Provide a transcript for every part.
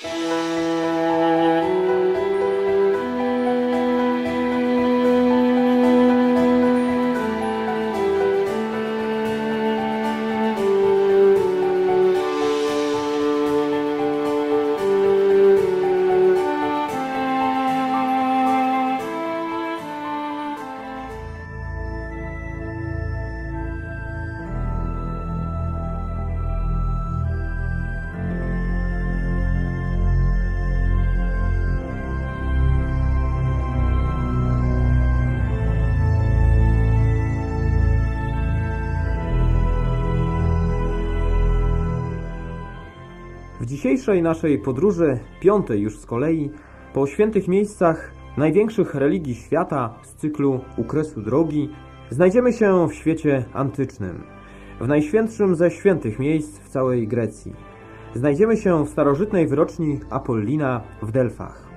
W dzisiejszej naszej podróży, piątej już z kolei, po świętych miejscach największych religii świata z cyklu U kresu drogi, znajdziemy się w świecie antycznym, w najświętszym ze świętych miejsc w całej Grecji. Znajdziemy się w starożytnej wyroczni Apollina w Delfach.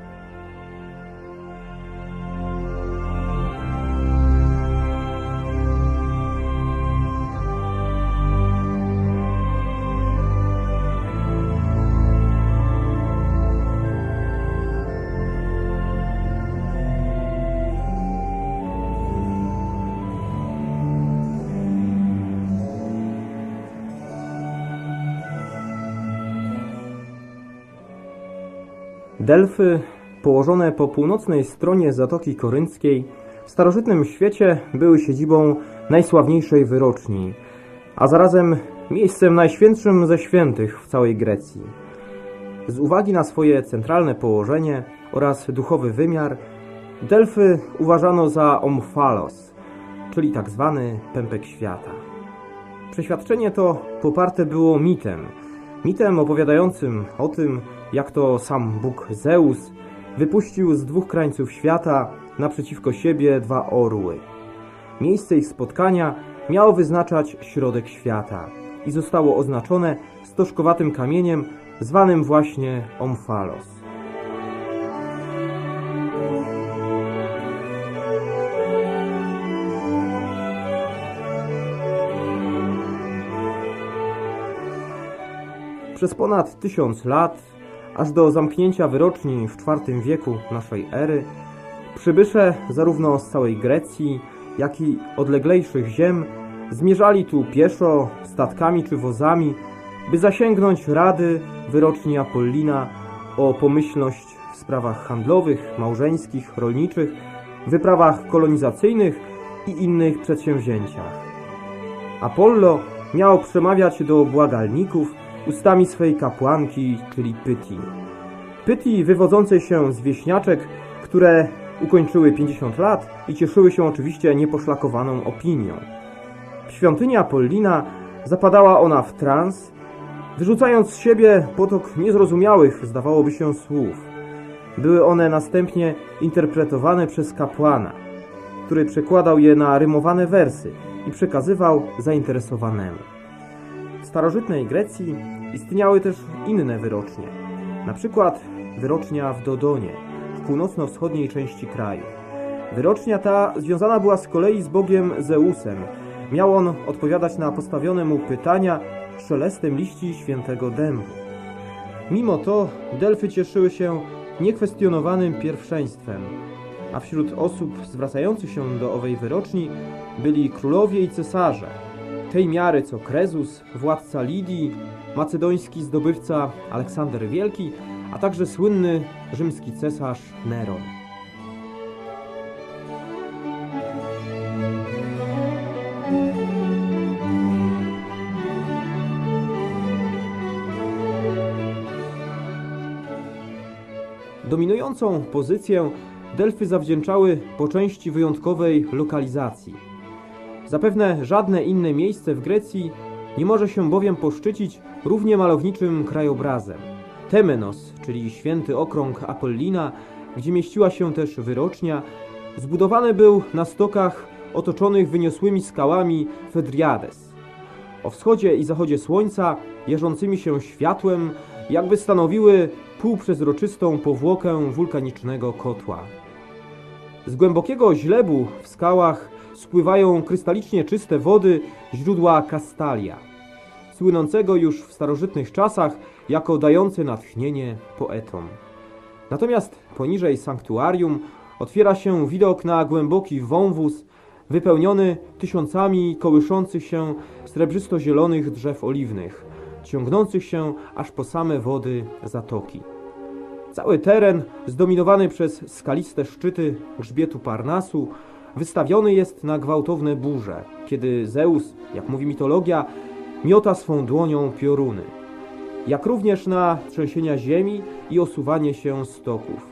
Delfy, położone po północnej stronie Zatoki Korynckiej, w starożytnym świecie były siedzibą najsławniejszej wyroczni, a zarazem miejscem najświętszym ze świętych w całej Grecji. Z uwagi na swoje centralne położenie oraz duchowy wymiar, Delfy uważano za Omfalos, czyli tak zwany pępek świata. Przeświadczenie to poparte było mitem. Mitem opowiadającym o tym, jak to sam Bóg Zeus wypuścił z dwóch krańców świata naprzeciwko siebie dwa orły. Miejsce ich spotkania miało wyznaczać środek świata i zostało oznaczone stożkowatym kamieniem zwanym właśnie Omfalos. Przez ponad tysiąc lat, aż do zamknięcia wyroczni w IV wieku naszej ery, przybysze zarówno z całej Grecji, jak i odleglejszych ziem zmierzali tu pieszo, statkami czy wozami, by zasięgnąć rady wyroczni Apollina o pomyślność w sprawach handlowych, małżeńskich, rolniczych, wyprawach kolonizacyjnych i innych przedsięwzięciach. Apollo miał przemawiać do błagalników ustami swej kapłanki, czyli Pyti. Pyti wywodzącej się z wieśniaczek, które ukończyły 50 lat i cieszyły się oczywiście nieposzlakowaną opinią. W świątyni Apollina zapadała ona w trans, wyrzucając z siebie potok niezrozumiałych, zdawałoby się, słów. Były one następnie interpretowane przez kapłana, który przekładał je na rymowane wersy i przekazywał zainteresowanemu. Starożytnej Grecji istniały też inne wyrocznie, na przykład wyrocznia w Dodonie, w północno-wschodniej części kraju. Wyrocznia ta związana była z kolei z bogiem Zeusem. Miał on odpowiadać na postawione mu pytania szelestem liści świętego dębu. Mimo to Delfy cieszyły się niekwestionowanym pierwszeństwem, a wśród osób zwracających się do owej wyroczni byli królowie i cesarze, tej miary co Krezus, władca Lidii, macedoński zdobywca Aleksander Wielki, a także słynny rzymski cesarz Neron. Dominującą pozycję Delfy zawdzięczały po części wyjątkowej lokalizacji. Zapewne żadne inne miejsce w Grecji nie może się bowiem poszczycić równie malowniczym krajobrazem. Temenos, czyli święty okrąg Apollina, gdzie mieściła się też wyrocznia, zbudowany był na stokach otoczonych wyniosłymi skałami Fedriades. O wschodzie i zachodzie słońca, jarzącymi się światłem, jakby stanowiły półprzezroczystą powłokę wulkanicznego kotła. Z głębokiego źlebu w skałach spływają krystalicznie czyste wody źródła Kastalia, słynącego już w starożytnych czasach jako dające natchnienie poetom. Natomiast poniżej sanktuarium otwiera się widok na głęboki wąwóz wypełniony tysiącami kołyszących się srebrzysto-zielonych drzew oliwnych, ciągnących się aż po same wody zatoki. Cały teren, zdominowany przez skaliste szczyty grzbietu Parnasu, wystawiony jest na gwałtowne burze, kiedy Zeus, jak mówi mitologia, miota swą dłonią pioruny, jak również na trzęsienia ziemi i osuwanie się stoków.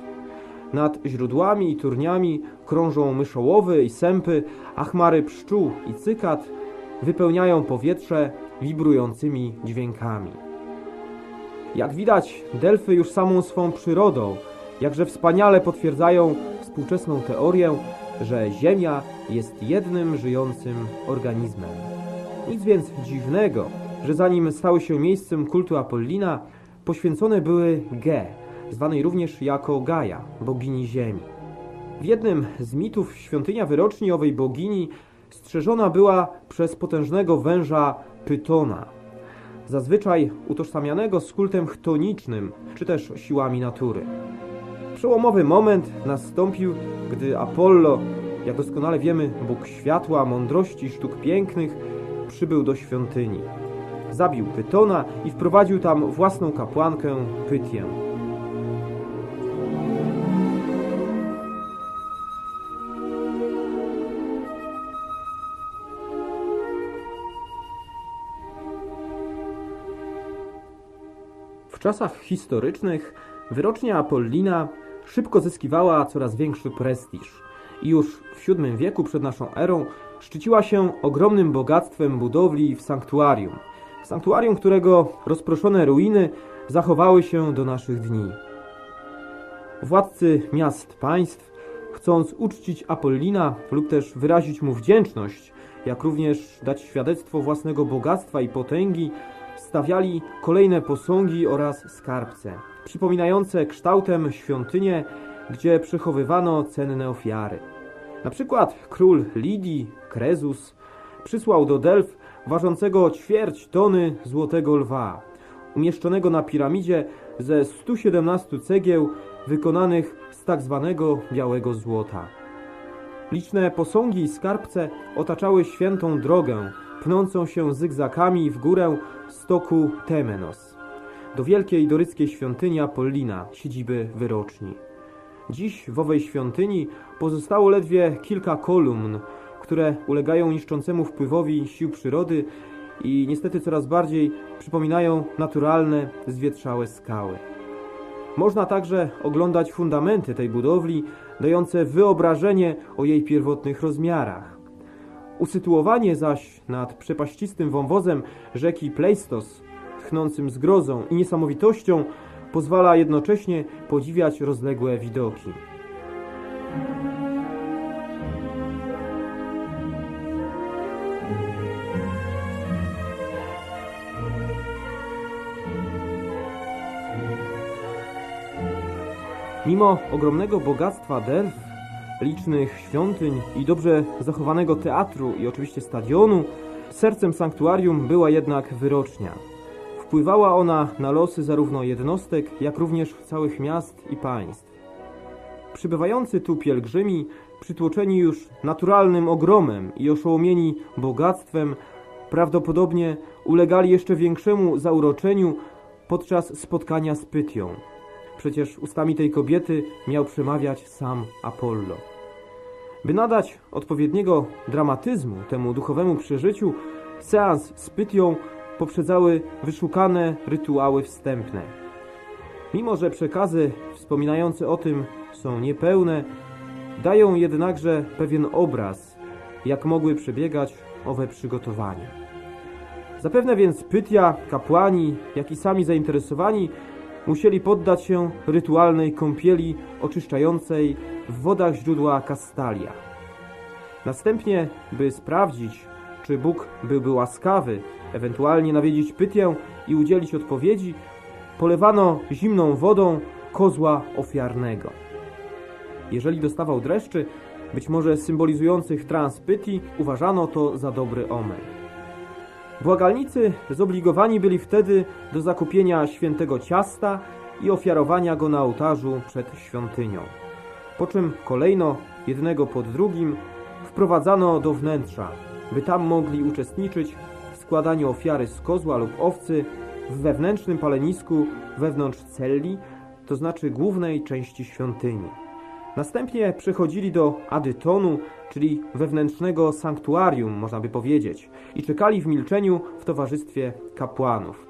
Nad źródłami i turniami krążą myszołowy i sępy, a chmary pszczół i cykat wypełniają powietrze wibrującymi dźwiękami. Jak widać, Delfy już samą swą przyrodą, jakże wspaniale potwierdzają współczesną teorię, że Ziemia jest jednym żyjącym organizmem. Nic więc dziwnego, że zanim stały się miejscem kultu Apollina, poświęcone były Ge, zwanej również jako Gaia, bogini Ziemi. W jednym z mitów świątynia wyroczni owej bogini strzeżona była przez potężnego węża Pytona, zazwyczaj utożsamianego z kultem chtonicznym, czy też siłami natury. Przełomowy moment nastąpił, gdy Apollo, jak doskonale wiemy, Bóg światła, mądrości sztuk pięknych, przybył do świątyni. Zabił Pytona i wprowadził tam własną kapłankę Pytię. W czasach historycznych wyrocznia Apollina szybko zyskiwała coraz większy prestiż i już w VII wieku przed naszą erą szczyciła się ogromnym bogactwem budowli w sanktuarium. Sanktuarium, którego rozproszone ruiny zachowały się do naszych dni. Władcy miast państw, chcąc uczcić Apollina lub też wyrazić mu wdzięczność, jak również dać świadectwo własnego bogactwa i potęgi, stawiali kolejne posągi oraz skarbce, przypominające kształtem świątynię, gdzie przechowywano cenne ofiary. Na przykład król Lidii, Krezus, przysłał do Delf ważącego ćwierć tony złotego lwa, umieszczonego na piramidzie ze 117 cegieł wykonanych z tak zwanego białego złota. Liczne posągi i skarbce otaczały świętą drogę, pnącą się zygzakami w górę stoku Temenos, do wielkiej doryckiej świątyni Apollina, siedziby wyroczni. Dziś w owej świątyni pozostało ledwie kilka kolumn, które ulegają niszczącemu wpływowi sił przyrody i niestety coraz bardziej przypominają naturalne, zwietrzałe skały. Można także oglądać fundamenty tej budowli, dające wyobrażenie o jej pierwotnych rozmiarach. Usytuowanie zaś nad przepaścistym wąwozem rzeki Pleistos, tchnącym zgrozą i niesamowitością, pozwala jednocześnie podziwiać rozległe widoki. Mimo ogromnego bogactwa Delf, licznych świątyń i dobrze zachowanego teatru i oczywiście stadionu, sercem sanktuarium była jednak wyrocznia. Wpływała ona na losy zarówno jednostek, jak również całych miast i państw. Przybywający tu pielgrzymi, przytłoczeni już naturalnym ogromem i oszołomieni bogactwem, prawdopodobnie ulegali jeszcze większemu zauroczeniu podczas spotkania z Pytią. Przecież ustami tej kobiety miał przemawiać sam Apollo. By nadać odpowiedniego dramatyzmu temu duchowemu przeżyciu, seans z Pytią poprzedzały wyszukane rytuały wstępne. Mimo, że przekazy wspominające o tym są niepełne, dają jednakże pewien obraz, jak mogły przebiegać owe przygotowania. Zapewne więc Pytia, kapłani, jak i sami zainteresowani musieli poddać się rytualnej kąpieli oczyszczającej w wodach źródła Kastalia. Następnie, by sprawdzić, czy Bóg byłby łaskawy, ewentualnie nawiedzić Pytię i udzielić odpowiedzi, polewano zimną wodą kozła ofiarnego. Jeżeli dostawał dreszczy, być może symbolizujących trans Pyti, uważano to za dobry omen. Błagalnicy zobligowani byli wtedy do zakupienia świętego ciasta i ofiarowania go na ołtarzu przed świątynią. Po czym kolejno, jednego pod drugim, wprowadzano do wnętrza, by tam mogli uczestniczyć w składaniu ofiary z kozła lub owcy w wewnętrznym palenisku wewnątrz celli, to znaczy głównej części świątyni. Następnie przechodzili do adytonu, czyli wewnętrznego sanktuarium, można by powiedzieć, i czekali w milczeniu w towarzystwie kapłanów.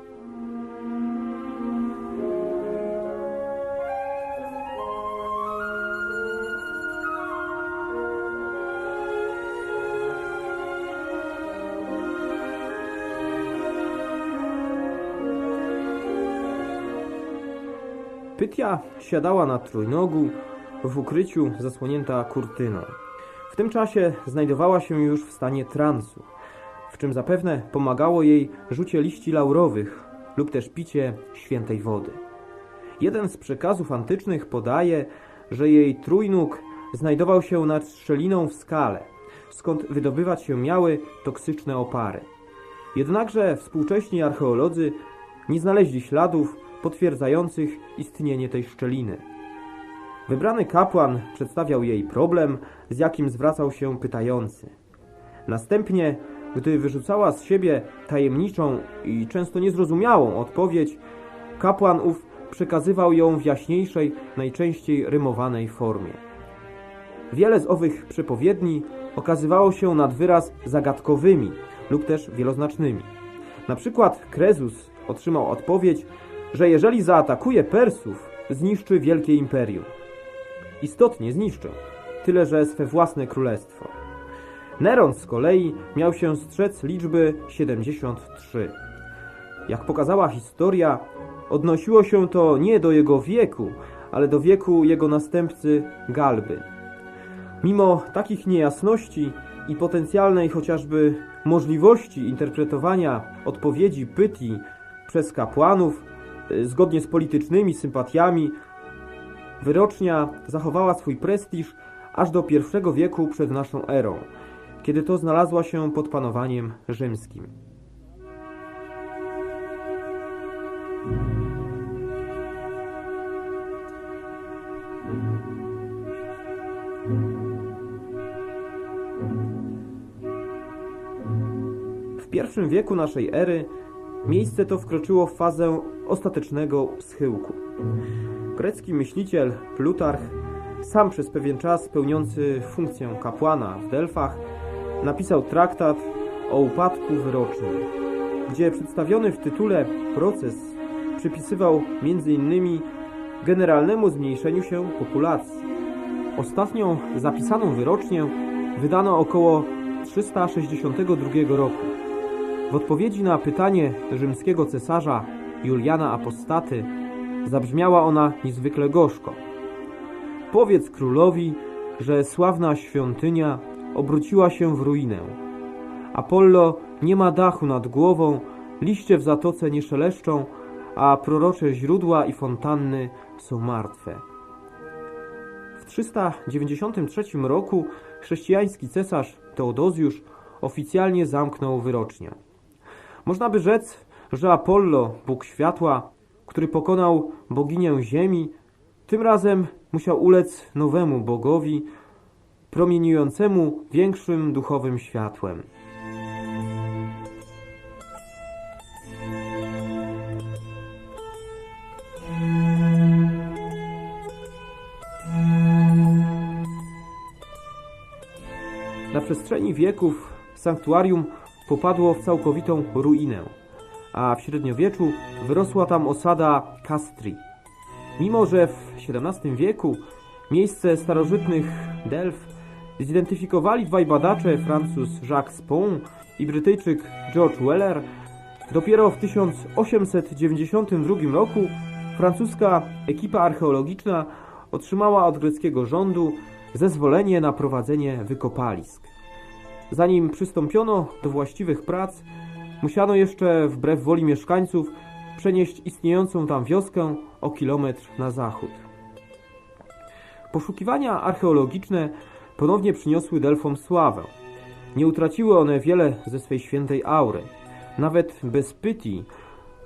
Pytia siadała na trójnogu, w ukryciu zasłonięta kurtyną. W tym czasie znajdowała się już w stanie transu, w czym zapewne pomagało jej rzucie liści laurowych lub też picie świętej wody. Jeden z przekazów antycznych podaje, że jej trójnóg znajdował się nad szczeliną w skale, skąd wydobywać się miały toksyczne opary. Jednakże współcześni archeolodzy nie znaleźli śladów potwierdzających istnienie tej szczeliny. Wybrany kapłan przedstawiał jej problem, z jakim zwracał się pytający. Następnie, gdy wyrzucała z siebie tajemniczą i często niezrozumiałą odpowiedź, kapłan ów przekazywał ją w jaśniejszej, najczęściej rymowanej formie. Wiele z owych przepowiedni okazywało się nad wyraz zagadkowymi lub też wieloznacznymi. Na przykład Krezus otrzymał odpowiedź, że jeżeli zaatakuje Persów, zniszczy wielkie imperium. Istotnie zniszczył, tyle że swe własne królestwo. Neron z kolei miał się strzec liczby 73. Jak pokazała historia, odnosiło się to nie do jego wieku, ale do wieku jego następcy Galby. Mimo takich niejasności i potencjalnej chociażby możliwości interpretowania odpowiedzi Pytii przez kapłanów, zgodnie z politycznymi sympatiami, wyrocznia zachowała swój prestiż aż do I wieku przed naszą erą, kiedy to znalazła się pod panowaniem rzymskim. W I wieku naszej ery miejsce to wkroczyło w fazę ostatecznego schyłku. Grecki myśliciel Plutarch, sam przez pewien czas pełniący funkcję kapłana w Delfach, napisał traktat o upadku wyroczni, gdzie przedstawiony w tytule proces przypisywał m.in. generalnemu zmniejszeniu się populacji. Ostatnią zapisaną wyrocznię wydano około 362 roku. W odpowiedzi na pytanie rzymskiego cesarza Juliana Apostaty zabrzmiała ona niezwykle gorzko. Powiedz królowi, że sławna świątynia obróciła się w ruinę. Apollo nie ma dachu nad głową, liście w zatoce nie szeleszczą, a prorocze źródła i fontanny są martwe. W 393 roku chrześcijański cesarz Teodozjusz oficjalnie zamknął wyrocznię. Można by rzec, że Apollo, Bóg światła, który pokonał boginię ziemi, tym razem musiał ulec nowemu bogowi, promieniującemu większym duchowym światłem. Na przestrzeni wieków sanktuarium popadło w całkowitą ruinę, a w średniowieczu wyrosła tam osada Castri. Mimo, że w XVII wieku miejsce starożytnych Delf zidentyfikowali dwaj badacze, Francuz Jacques Spon i Brytyjczyk George Weller, dopiero w 1892 roku francuska ekipa archeologiczna otrzymała od greckiego rządu zezwolenie na prowadzenie wykopalisk. Zanim przystąpiono do właściwych prac, musiano jeszcze wbrew woli mieszkańców przenieść istniejącą tam wioskę o kilometr na zachód. Poszukiwania archeologiczne ponownie przyniosły Delfom sławę. Nie utraciły one wiele ze swej świętej aury. Nawet bez pytii,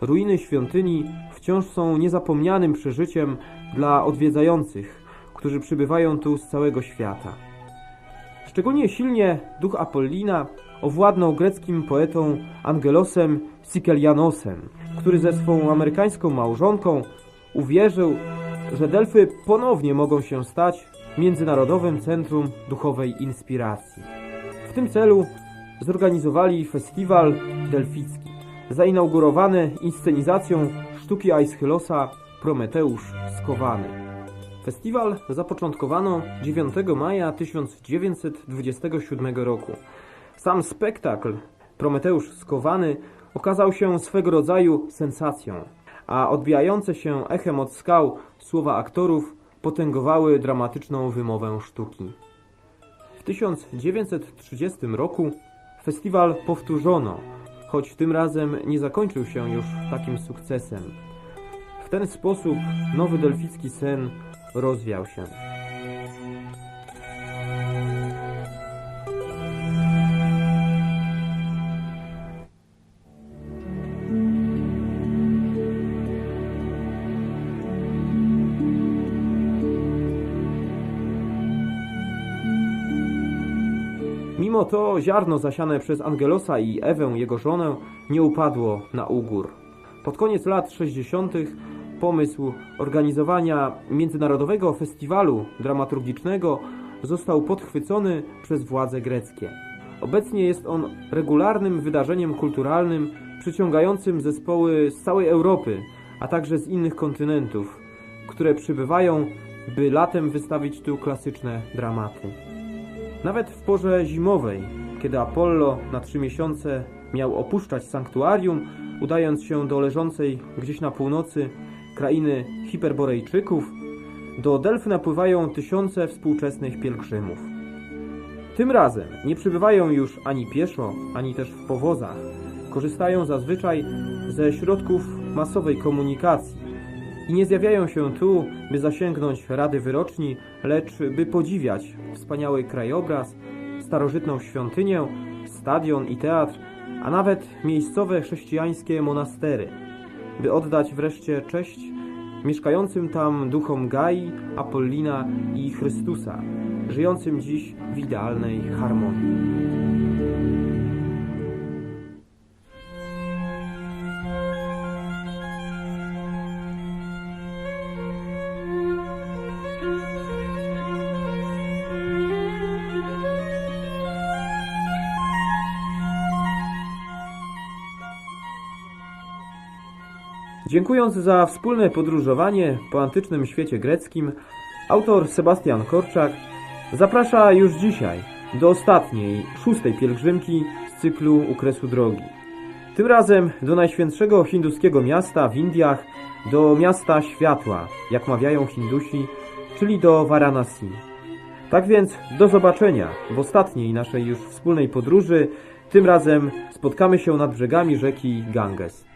ruiny świątyni wciąż są niezapomnianym przeżyciem dla odwiedzających, którzy przybywają tu z całego świata. Szczególnie silnie duch Apollina owładnął greckim poetą Angelosem Sikelianosem, który ze swą amerykańską małżonką uwierzył, że Delfy ponownie mogą się stać międzynarodowym centrum duchowej inspiracji. W tym celu zorganizowali festiwal delficki, zainaugurowany inscenizacją sztuki Aeschylosa Prometeusz Skowany. Festiwal zapoczątkowano 9 maja 1927 roku. Sam spektakl Prometeusz Skowany okazał się swego rodzaju sensacją, a odbijające się echem od skał słowa aktorów potęgowały dramatyczną wymowę sztuki. W 1930 roku festiwal powtórzono, choć tym razem nie zakończył się już takim sukcesem. W ten sposób nowy delficki sen rozwiał się. Mimo to ziarno zasiane przez Angelosa i Ewę, jego żonę, nie upadło na ugór. Pod koniec lat 60. pomysł organizowania międzynarodowego festiwalu dramaturgicznego został podchwycony przez władze greckie. Obecnie jest on regularnym wydarzeniem kulturalnym przyciągającym zespoły z całej Europy, a także z innych kontynentów, które przybywają, by latem wystawić tu klasyczne dramaty. Nawet w porze zimowej, kiedy Apollo na trzy miesiące miał opuszczać sanktuarium, udając się do leżącej gdzieś na północy krainy Hiperborejczyków, do Delfy napływają tysiące współczesnych pielgrzymów. Tym razem nie przybywają już ani pieszo, ani też w powozach. Korzystają zazwyczaj ze środków masowej komunikacji i nie zjawiają się tu, by zasięgnąć rady wyroczni, lecz by podziwiać wspaniały krajobraz, starożytną świątynię, stadion i teatr, a nawet miejscowe chrześcijańskie monastery, by oddać wreszcie cześć mieszkającym tam duchom Gai, Apollina i Chrystusa, żyjącym dziś w idealnej harmonii. Dziękując za wspólne podróżowanie po antycznym świecie greckim, autor Sebastian Korczak zaprasza już dzisiaj do ostatniej, szóstej pielgrzymki z cyklu U kresu drogi. Tym razem do najświętszego hinduskiego miasta w Indiach, do miasta światła, jak mawiają Hindusi, czyli do Varanasi. Tak więc do zobaczenia w ostatniej naszej już wspólnej podróży. Tym razem spotkamy się nad brzegami rzeki Ganges.